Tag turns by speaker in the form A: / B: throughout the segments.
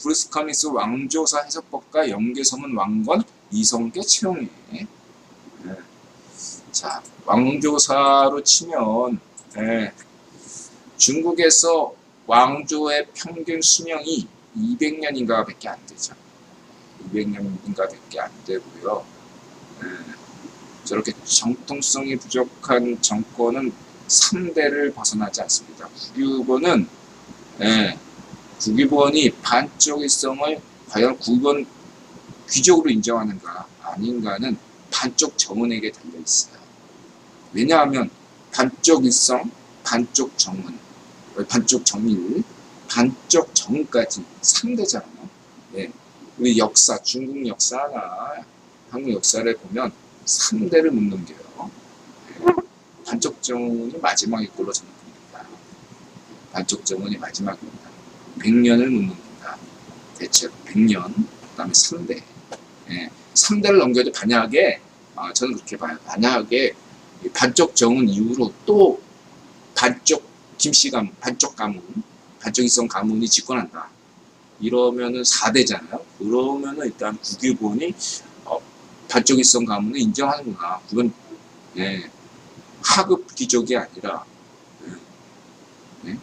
A: 브루스 커밍스 왕조사 해석법과 연계서문 왕건 이성계 채용해. 네. 자, 왕조사로 치면 예, 중국에서 왕조의 평균 수명이 200년인가 밖에 안 되죠. 200년인가 밖에 안 되고요. 예, 저렇게 정통성이 부족한 정권은 3대를 벗어나지 않습니다. 국유본은 예, 국유본이 반쪽일성을 과연 국유본 귀족으로 인정하는가 아닌가는 반쪽 정원에게 달려 있어요. 왜냐하면 반쪽 일성, 반쪽 정원, 반쪽 정일, 반쪽 정까지 3대잖아요. 예. 우리 역사, 중국 역사나 한국 역사를 보면 3대를 못 넘겨요. 예. 반쪽 정원이 마지막일 걸로 저는 봅니다. 반쪽 정원이 마지막입니다. 100년을 못 넘긴다. 대체로 100년, 그 다음에 3대. 예. 3대를 넘겨도 만약에, 아, 저는 그렇게 봐요. 만약에 이 반쪽 정원 이후로 또 반쪽 김씨 가문, 반쪽 가문, 반쪽 이성 가문이 집권한다. 이러면은 4대잖아요. 그러면은 일단 국유본이 어, 반쪽 이성 가문을 인정하는구나. 그건 예, 하급 귀족이 아니라 예, 예,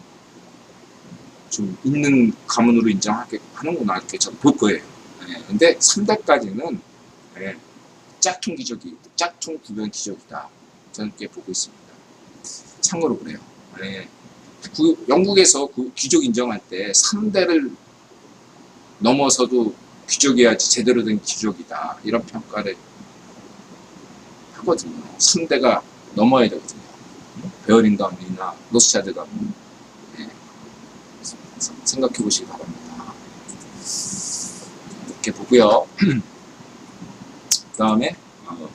A: 좀 있는 가문으로 인정하게 하는구나 이렇게 저는 볼 거예요. 예, 근데 3대까지는 예, 짝퉁 귀족이 짝퉁 구변 귀족이다. 저는 그렇게 보고 있습니다. 참고로 그래요. 예. 그 영국에서 그 귀족 인정할 때 3대를 넘어서도 귀족이야지 제대로 된 귀족이다. 이런 평가를 하거든요. 3대가 넘어야 되거든요. 베어링 가문이나 로스차드 가문. 예. 생각해 보시기 바랍니다. 이렇게 보고요. 그 다음에, 어,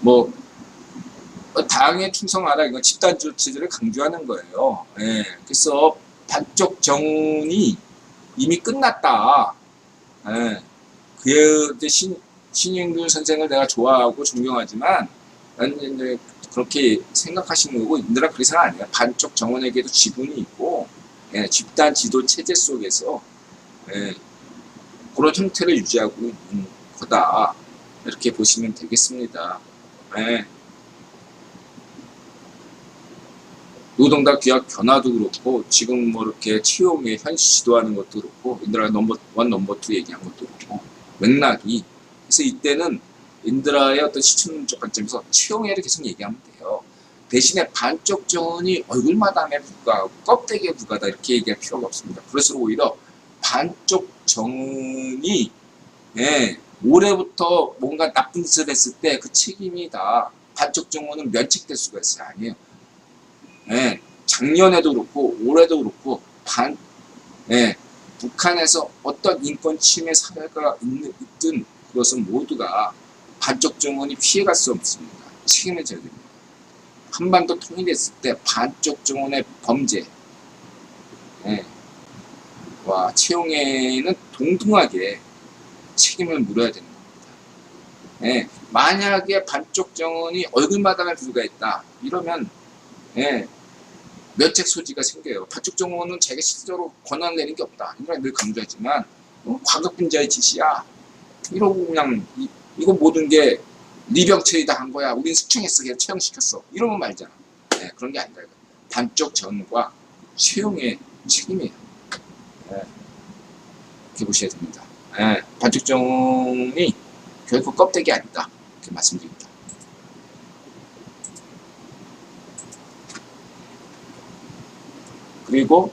A: 뭐, 어, 다양에 충성하라 이거 집단 조치들을 강조하는 거예요. 예, 그래서 반쪽 정운이 이미 끝났다. 예, 그 이제 신 신인균 선생을 내가 좋아하고 존경하지만 나는 이제 그렇게 생각하시는 거고 인들아 그렇게 생각 아니에요. 반쪽 정원에게도 지분이 있고 예, 집단 지도 체제 속에서 예, 그런 형태를 유지하고 있는 거다. 이렇게 보시면 되겠습니다. 예. 노동당 귀학 변화도 그렇고 지금 뭐 이렇게 채용에 현실 지도하는 것도 그렇고 인드라 넘버 원 넘버 투 얘기한 것도 그렇고 맥락이 그래서 이때는 인드라의 어떤 시청적 관점에서 채용회를 계속 얘기하면 돼요. 대신에 반쪽 정원이 얼굴마담에 불과하고 껍데기에 불과하다 이렇게 얘기할 필요가 없습니다. 그래서 오히려 반쪽 정원이 예, 올해부터 뭔가 나쁜 짓을 했을 때 그 책임이 다 반쪽 정원은 면책될 수가 있어요. 아니에요. 예, 작년에도 그렇고 올해도 그렇고 반 예, 북한에서 어떤 인권 침해 사례가 있든 그것은 모두가 반쪽 정원이 피해갈 수 없습니다. 책임을 져야 됩니다. 한반도 통일했을 때 반쪽 정원의 범죄 예, 와 채용에는 동등하게 책임을 물어야 되는 겁니다. 예, 만약에 반쪽 정원이 얼굴마담에 불과했다 이러면 예, 면책 소지가 생겨요. 반쪽 정원은 자기가 실제로 권한 내는 게 없다. 이걸 늘 강조하지만 어, 과급분자의 짓이야. 이러고 그냥 이, 이거 모든 게 리병철이다 한 거야. 우린 숙청했어. 그냥 채용시켰어. 이러면 말잖아. 네, 그런 게 아니다. 반쪽 전과 채용의 책임이에요. 네, 이렇게 보셔야 됩니다. 네, 반쪽 정이 결코 껍데기 아니다. 이렇게 말씀드립니다. 그리고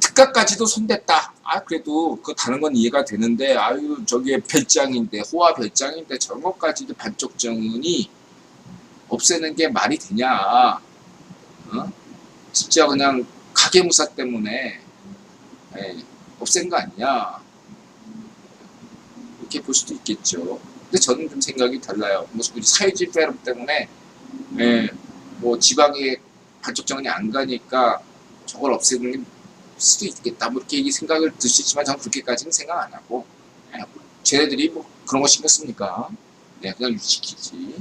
A: 특가까지도 손댔다. 아 그래도 그 다른 건 이해가 되는데 아유 저게 별장인데 호화 별장인데 저런 것까지도 반쪽 정은이 없애는 게 말이 되냐? 어? 진짜 그냥 가계무사 때문에 예, 없앤 거 아니냐? 이렇게 볼 수도 있겠죠. 근데 저는 좀 생각이 달라요. 무슨 사회주의 패럼 때문에 예, 뭐 지방에 반쪽 정원이 안 가니까 저걸 없애는 게 수도 있겠다. 뭐 이렇게 생각을 들 수 있지만 저는 그렇게까지는 생각 안 하고 예, 쟤네들이 뭐 그런 거 신경 씁니까? 네, 그냥 유지시키지.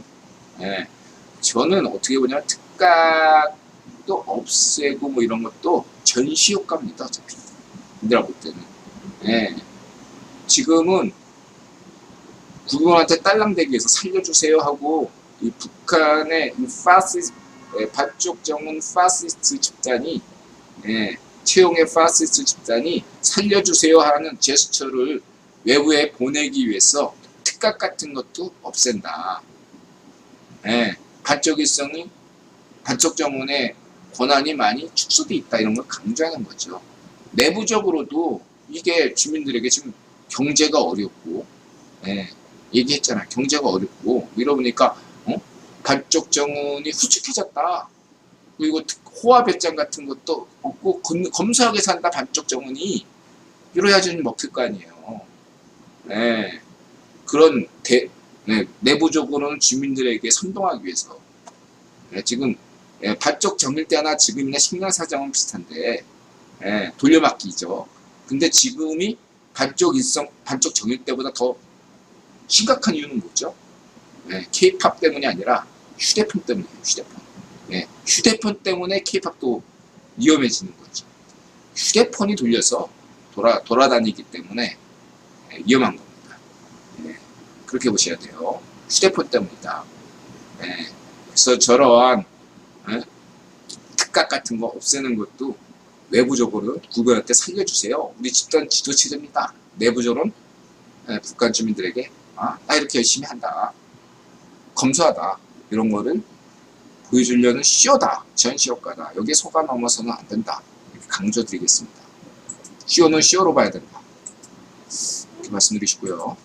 A: 예, 저는 어떻게 보냐면 특가도 없애고 뭐 이런 것도 전시 효과입니다. 어차피. 얘들아 볼 때는. 예. 지금은 국군한테 딸랑대기 해서 살려주세요 하고 이 북한의 이 파시스 예, 반쪽 정은 파시스트 집단이 예, 최용의 파시스트 집단이 살려주세요 하는 제스처를 외부에 보내기 위해서 특각 같은 것도 없앤다. 예, 반쪽 일성이 반쪽 정원의 권한이 많이 축소돼 있다 이런 걸 강조하는 거죠. 내부적으로도 이게 주민들에게 지금 경제가 어렵고, 예, 얘기했잖아. 경제가 어렵고 이러보니까 어? 반쪽 정원이 후축해졌다. 그리고 특- 호화 배짱 같은 것도 없고 검, 검소하게 산다 반쪽 정원이 이래야지 좀 먹힐 거 아니에요. 예, 그런 대, 네, 내부적으로는 주민들에게 선동하기 위해서 예, 지금 예, 반쪽 정일 때나 지금이나 식량 사정은 비슷한데 예, 돌려막기죠. 근데 지금이 반쪽 일성 반쪽 정일 때보다 더 심각한 이유는 뭐죠? 예, K-팝 때문이 아니라 휴대폰 때문이에요. 휴대폰. 예, 휴대폰 때문에 K-팝도 위험해지는 거죠. 휴대폰이 돌려서 돌아 돌아다니기 때문에 예, 위험한 겁니다. 예, 그렇게 보셔야 돼요. 휴대폰 때문이다. 예, 그래서 저러한 예, 특각 같은 거 없애는 것도 외부적으로 국가한테 살려주세요. 우리 집단 지도 체제입니다. 내부적으로는 예, 북한 주민들에게 아, 나 이렇게 열심히 한다. 검소하다. 이런 거를 보여주려는 쇼다. 전시 효과다. 여기에 속아 넘어서는 안 된다. 이렇게 강조드리겠습니다. 쇼는 쇼로 봐야 된다. 이렇게 말씀드리시고요.